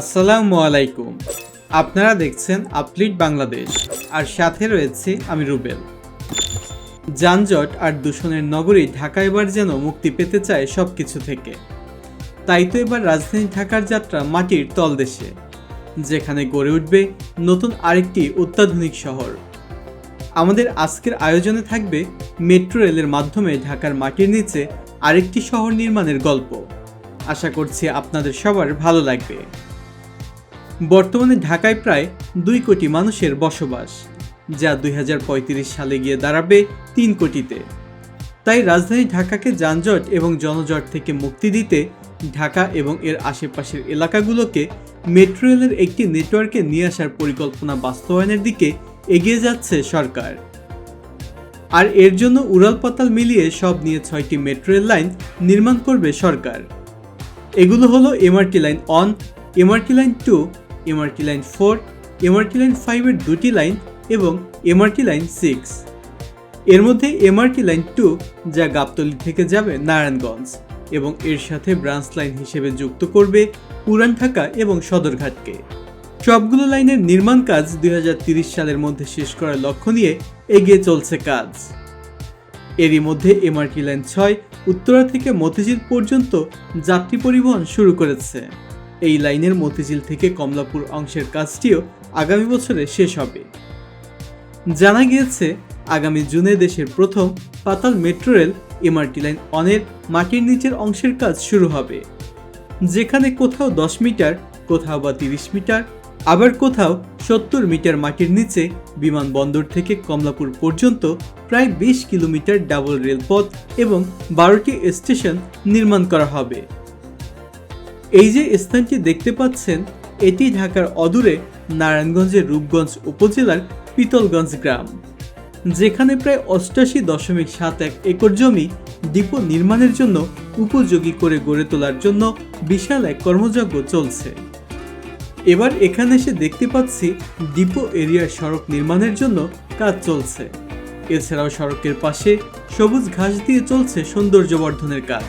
আসসালামু আলাইকুম। আপনারা দেখছেন আপলিট বাংলাদেশ, আর সাথে রয়েছে আমি রুবেল। যানজট আর দূষণের নগরী ঢাকা এবার যেন মুক্তি পেতে চায় সব কিছু থেকে। তাই তো এবার রাজধানী ঢাকার যাত্রা মাটির তলদেশে যেখানে গড়ে উঠবে নতুন আরেকটি অত্যাধুনিক শহর। আমাদের আজকের আয়োজনে থাকবে মেট্রো রেলের মাধ্যমে ঢাকার মাটির নিচে আরেকটি শহর নির্মাণের গল্প। আশা করছি আপনাদের সবার ভালো লাগবে। বর্তমানে ঢাকায় প্রায় দুই কোটি মানুষের বসবাস, যা দুই হাজার পঁয়ত্রিশ সালে গিয়ে দাঁড়াবে তিন কোটিতে। তাই রাজধানী ঢাকাকে যানজট এবং জনজট থেকে মুক্তি দিতে ঢাকা এবং এর আশেপাশের এলাকাগুলোকে মেট্রো রেলের একটি নেটওয়ার্কে নিয়ে আসার পরিকল্পনা বাস্তবায়নের দিকে এগিয়ে যাচ্ছে সরকার। আর এর জন্য উড়াল পাতাল মিলিয়ে সব নিয়ে ছয়টি মেট্রো রেল লাইন নির্মাণ করবে সরকার। এগুলো হলো MRT line one MRT line two MRT line four MRT line ফাইভের দুটি লাইন এবং এমআরটি লাইন সিক্স এর মধ্যে এমআরটি লাইন টু যা গাবতলী থেকে যাবে নারায়ণগঞ্জ এবং এর সাথে ব্রাঞ্চ লাইন হিসেবে যুক্ত করবে পুরান ঢাকা এবং সদরঘাটকে। সবগুলো লাইনের নির্মাণ কাজ দুই সালের মধ্যে শেষ করার লক্ষ্য নিয়ে এগিয়ে চলছে কাজ। এরই মধ্যে এমআরটি লাইন ছয় উত্তরা থেকে মতিঝিল পর্যন্ত যাত্রী পরিবহন শুরু করেছে। এই লাইনের মতিঝিল থেকে কমলাপুর অংশের কাজটিও আগামী বছরে শেষ হবে। জানা গিয়েছে, আগামী জুনে দেশের প্রথম পাতাল মেট্রো রেল এমআরটি লাইন অনের মাটির নিচের অংশের কাজ শুরু হবে। যেখানে কোথাও দশ মিটার, কোথাও বা তিরিশ মিটার, আবার কোথাও সত্তর মিটার মাটির নিচে বিমানবন্দর থেকে কমলাপুর পর্যন্ত প্রায় বিশ কিলোমিটার ডাবল রেলপথ এবং বারোটি স্টেশন নির্মাণ করা হবে। এই যে স্থানটি দেখতে পাচ্ছেন, এটি ঢাকার অদূরে নারায়ণগঞ্জের রূপগঞ্জ উপজেলার পিতলগঞ্জ গ্রাম। যেখানে প্রায় অষ্টাশি দশমিক সাত এক একর জমি ডিপো নির্মাণের জন্য উপযোগী করে গড়ে তোলার জন্য বিশাল এক কর্মযজ্ঞ চলছে। এবার এখানে এসে দেখতে পাচ্ছি ডিপো এরিয়ার সড়ক নির্মাণের জন্য কাজ চলছে। এছাড়াও সড়কের পাশে সবুজ ঘাস দিয়ে চলছে সৌন্দর্য বর্ধনের কাজ।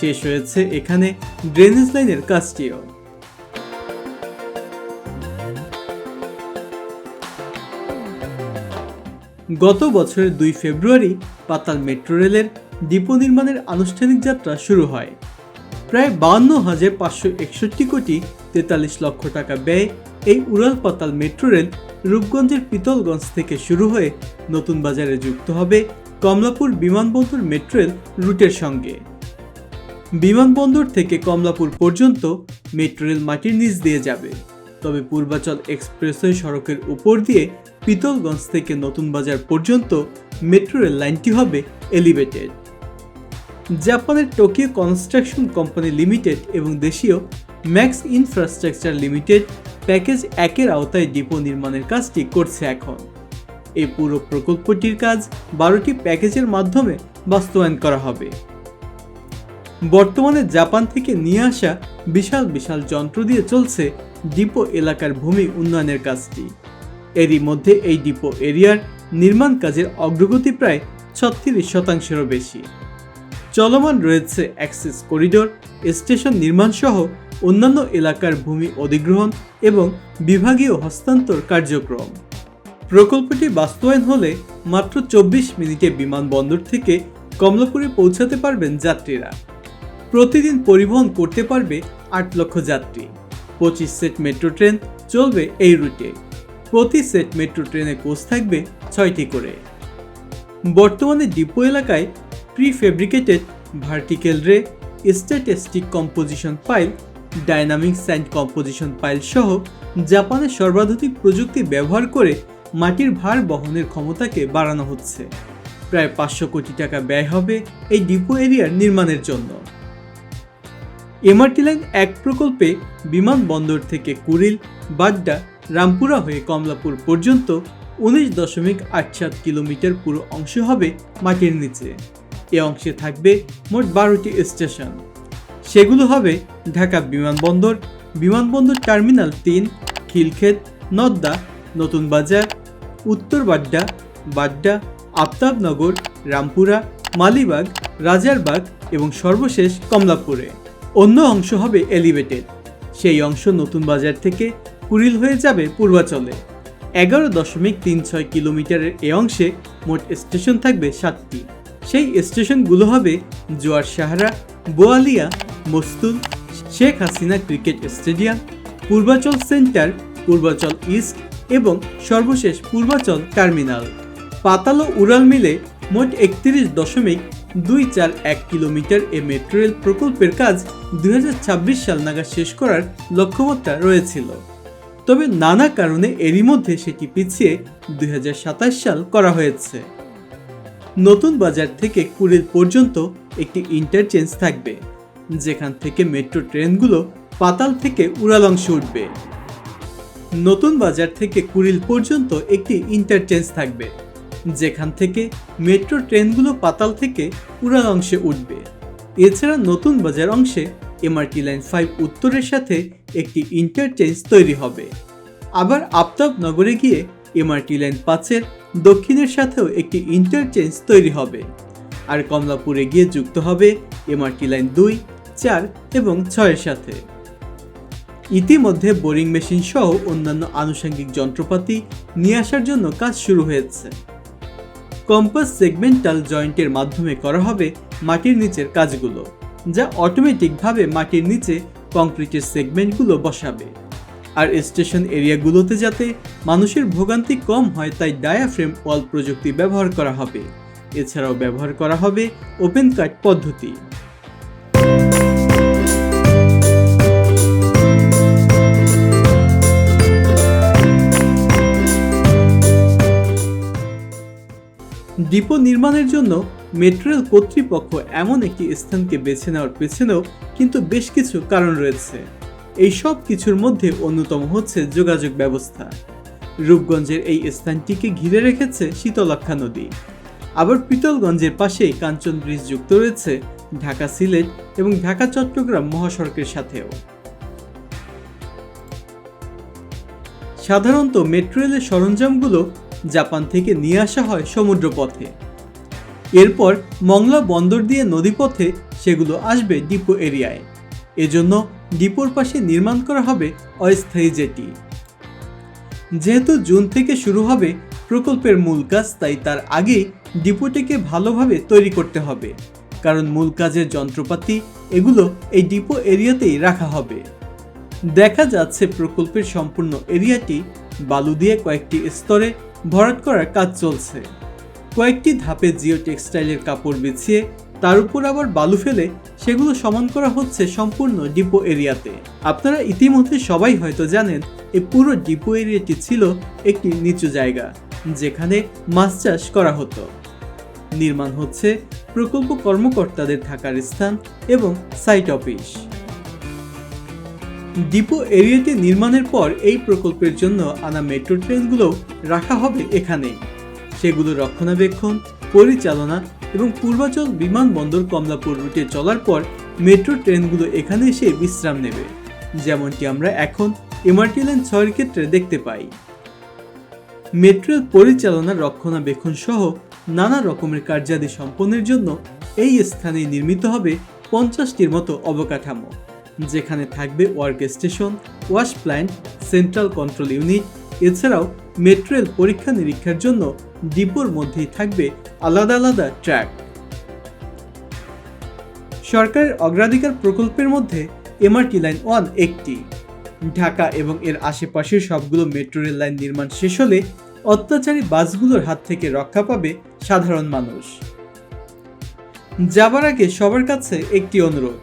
শেষ হয়েছে এখানে ড্রেনেজ লাইনের কাজটিও। গত বছরের দুই ফেব্রুয়ারি পাতাল মেট্রো রেলের ডিপো নির্মাণের আনুষ্ঠানিক যাত্রা শুরু হয়। প্রায় বান্ন হাজার পাঁচশো একষট্টি কোটি তেতাল্লিশ লক্ষ টাকা ব্যয় এই উড়াল পাতাল মেট্রো রেল রূপগঞ্জের পিতলগঞ্জ থেকে শুরু হয়ে নতুন বাজারে যুক্ত হবে কমলাপুর বিমানবন্দর মেট্রো রেল রুটের সঙ্গে। বিমানবন্দর থেকে কমলাপুর পর্যন্ত মেট্রো রেল মাটির নিচ দিয়ে যাবে। তবে পূর্বাচল এক্সপ্রেসওয়ে সড়কের উপর দিয়ে পিতলগঞ্জ থেকে নতুন বাজার পর্যন্ত মেট্রো রেল লাইনটি হবে এলিভেটেড। জাপানের টোকিও কনস্ট্রাকশন কোম্পানি লিমিটেড এবং দেশীয় ম্যাক্স ইনফ্রাস্ট্রাকচার লিমিটেড প্যাকেজ একের আওতায় ডিপো নির্মাণের কাজটি করছে এখন। এই পুরো প্রকল্পটির কাজ বারোটি প্যাকেজের মাধ্যমে বাস্তবায়ন করা হবে। বর্তমানে জাপান থেকে নিয়ে আসা বিশাল বিশাল যন্ত্র দিয়ে চলছে ডিপো এলাকার ভূমি উন্নয়নের কাজটি। এরই মধ্যে এই ডিপো এরিয়ার নির্মাণ কাজের অগ্রগতি প্রায় ছত্রিশ শতাংশেরও বেশি। চলমান রয়েছে অ্যাক্সেস করিডোর, স্টেশন নির্মাণ সহ অন্যান্য এলাকার ভূমি অধিগ্রহণ এবং বিভাগীয় হস্তান্তর কার্যক্রম। প্রকল্পটি বাস্তবায়ন হলে মাত্র চব্বিশ মিনিটে বিমানবন্দর থেকে কমলাপুরে পৌঁছাতে পারবেন যাত্রীরা। প্রতিদিন পরিবহন করতে পারবে আট লক্ষ যাত্রী। পঁচিশ সেট মেট্রো ট্রেন চলবে এই রুটে। প্রতি সেট মেট্রো ট্রেনে কোচ থাকবে ছয়টি করে। বর্তমানে ডিপো এলাকায় prefabricated vertical ray, statistic composition pile, dynamic sand composition pile সহ জাপানের সর্বাধুনিক প্রযুক্তি ব্যবহার করে মাটির ভার বহনের ক্ষমতাকে বাড়ানো হচ্ছে। প্রায় পাঁচশো কোটি টাকা ব্যয় হবে এই ডিপো এরিয়ার নির্মাণের জন্য। এমআরটি লাইন এক প্রকল্পে বিমানবন্দর থেকে কুড়িল, বাড্ডা, রামপুরা হয়ে কমলাপুর পর্যন্ত উনিশ দশমিক আট সাত কিলোমিটার পুরো অংশ হবে মাটির নিচে। এ অংশে থাকবে মোট বারোটি স্টেশন। সেগুলো হবে ঢাকা বিমানবন্দর বিমানবন্দর টার্মিনাল তিন, খিলক্ষেত, নদ্দা, নতুন বাজার, উত্তর বাড্ডা বাড্ডা, আফতাবনগর, রামপুরা, মালিবাগ, রাজারবাগ এবং সর্বশেষ কমলাপুরে। অন্য অংশ হবে এলিভেটেড। সেই অংশ নতুন বাজার থেকে কুড়িল হয়ে যাবে পূর্বাচলে। এগারো দশমিক তিন ছয় কিলোমিটারের এ অংশে মোট স্টেশন থাকবে সাতটি। সেই স্টেশনগুলো হবে Joar Sahara, Boalia, Mastul, Sheikh Hasina cricket stadium, Purbachal centre, Purbachal east এবং সর্বশেষ পূর্বাচল টার্মিনাল। পাতাল ও উড়াল মিলে মোট একত্রিশ দশমিক দুই চার এক কিলোমিটার এ মেট্রো রেল প্রকল্পের কাজ দুই হাজার ছাব্বিশ সাল নাগাদ শেষ করার লক্ষ্যমাত্রা রয়েছিল। তবে নানা কারণে এরই মধ্যে সেটি পিছিয়ে দুই হাজার সাতাশ সাল করা হয়েছে। নতুন বাজার থেকে কুড়িল পর্যন্ত একটি ইন্টারচেঞ্জ থাকবে, যেখান থেকে মেট্রো ট্রেনগুলো পাতাল থেকে উড়াল অংশে উঠবে। নতুন বাজার থেকে কুড়িল পর্যন্ত একটি ইন্টারচেঞ্জ থাকবে। যেখান থেকে মেট্রো ট্রেনগুলো পাতাল থেকে উড়াল অংশে উঠবে। এছাড়া নতুন বাজার অংশে এমআরটি লাইন ফাইভ উত্তরের সাথে একটি ইন্টারচেঞ্জ তৈরি হবে। আবার আফতাব নগরে গিয়ে এমআরটি লাইন পাঁচের দক্ষিণের সাথেও একটি ইন্টারচেঞ্জ তৈরি হবে। আর কমলাপুরে গিয়ে যুক্ত হবে এমআরটি লাইন দুই, চার এবং ছয়ের সাথে। ইতিমধ্যে বোরিং মেশিন সহ অন্যান্য আনুষঙ্গিক যন্ত্রপাতি নিয়ে আসার জন্য কাজ শুরু হয়েছে। কম্পাস সেগমেন্টাল জয়েন্টের মাধ্যমে করা হবে মাটির নিচের কাজগুলো, যা অটোমেটিকভাবে মাটির নিচে কংক্রিটের সেগমেন্টগুলো বসাবে। আর স্টেশন এরিয়াগুলোতে যাতে মানুষের ভোগান্তি কম হয়, তাই ডায়াফ্রেম ওয়াল প্রযুক্তি ব্যবহার করা হবে। এছাড়াও ব্যবহার করা হবে ওপেন কাট পদ্ধতি। ডিপো নির্মাণের জন্য মেট্রো রেল কর্তৃপক্ষ এমন একটি স্থানকে বেছে নেওয়ার পেছনেও কিন্তু বেশ কিছু কারণ রয়েছে। এই সব কিছুর মধ্যে অন্যতম হচ্ছে যোগাযোগ ব্যবস্থা। রূপগঞ্জের এই স্থানটিকে ঘিরে রেখেছে শীতলক্ষা নদী। আবার পিতলগঞ্জের পাশেই কাঞ্চন ব্রিজ যুক্ত রয়েছে ঢাকা সিলেট এবং ঢাকা চট্টগ্রাম মহাসড়কের সাথেও। সাধারণত মেট্রো রেলের সরঞ্জামগুলো জাপান থেকে নিয়ে আসা হয় সমুদ্রপথে। এরপর মংলা বন্দর দিয়ে নদীপথে সেগুলো আসবে ডিপো এরিয়ায়। এজন্য ডিপোর পাশে নির্মাণ করা হবে অস্থায়ী জেটি। যেহেতু জুন থেকে শুরু হবে প্রকল্পের মূল কাজ, তাই তার আগেই ডিপোটিকে ভালোভাবে তৈরি করতে হবে। কারণ মূল কাজের যন্ত্রপাতি এগুলো এই ডিপো এরিয়াতেই রাখা হবে। দেখা যাচ্ছে প্রকল্পের সম্পূর্ণ এরিয়াটি বালু দিয়ে কয়েকটি স্তরে ভরাট করার কাজ চলছে। কয়েকটি ধাপে জিও টেক্সটাইলের কাপড় বিছিয়ে, তার উপর আবার বালু ফেলে সেগুলো সমান করা হচ্ছে সম্পূর্ণ ডিপো এরিয়াতে। আপনারা ইতিমধ্যে সবাই হয়তো জানেন এই পুরো ডিপো এরিয়াটি ছিল একটি নিচু জায়গা, যেখানে মাছ চাষ করা হতো। নির্মাণ হচ্ছে প্রকল্প কর্মকর্তাদের থাকার স্থান এবং সাইট অফিস। ডিপো এরিয়াটি নির্মাণের পর এই প্রকল্পের জন্য আনা মেট্রো ট্রেনগুলো রাখা হবে এখানেই। সেগুলো রক্ষণাবেক্ষণ, পরিচালনা এবং পূর্বাচল বিমানবন্দর কমলাপুর রুটে চলার পর মেট্রো ট্রেনগুলো এখানে এসে বিশ্রাম নেবে। যেমনটি আমরা এখন এমআরটি লাইন ছয়ের ক্ষেত্রে দেখতে পাই। মেট্রো পরিচালনা, রক্ষণাবেক্ষণ সহ নানা রকমের কার্যাদি সম্পন্নের জন্য এই স্থানে নির্মিত হবে পঞ্চাশটির মতো অবকাঠামো। যেখানে থাকবে work station, wash plant, central control unit, এছাড়াও মেট্রো রেল পরীক্ষা নিরীক্ষার জন্য ডিপোর মধ্যেই থাকবে আলাদা আলাদা ট্র্যাক। সরকারের অগ্রাধিকার প্রকল্পের মধ্যে এমআরটি লাইন ওয়ান একটি। ঢাকা এবং এর আশেপাশের সবগুলো মেট্রো রেল লাইন নির্মাণ শেষ হলে অত্যাচারী বাসগুলোর হাত থেকে রক্ষা পাবে সাধারণ মানুষ। যাবার আগে সবার কাছে একটি অনুরোধ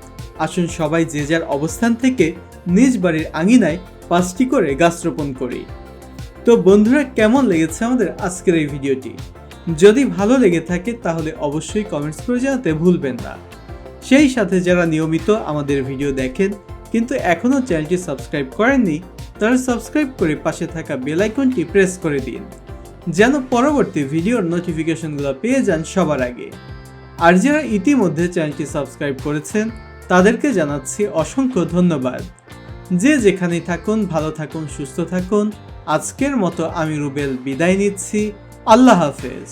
আসুন সবাই যে যার অবস্থান থেকে নিজ বাড়ির আঙিনায় পাঁচটি করে গাছ রোপণ করি। তো বন্ধুরা, কেমন লেগেছে আমাদের আজকের এই ভিডিওটি? যদি ভালো লেগে থাকে, তাহলে অবশ্যই কমেন্টস করে জানাতে ভুলবেন না। সেই সাথে যারা নিয়মিত আমাদের ভিডিও দেখেন, কিন্তু এখনও চ্যানেলটি সাবস্ক্রাইব করেননি, তারা সাবস্ক্রাইব করে পাশে থাকা বেল আইকনটি প্রেস করে দিন, যেন পরবর্তী ভিডিওর নোটিফিকেশনগুলো পেয়ে যান সবার আগে। আর যারা ইতিমধ্যে চ্যানেলটি সাবস্ক্রাইব করেছেন তাদেরকে জানাচ্ছি অসংখ্য ধন্যবাদ। যে যেখানেই থাকুন, ভালো থাকুন, সুস্থ থাকুন, আজকের মতো আমি রুবেল বিদায় নিচ্ছি। আল্লাহ হাফেজ।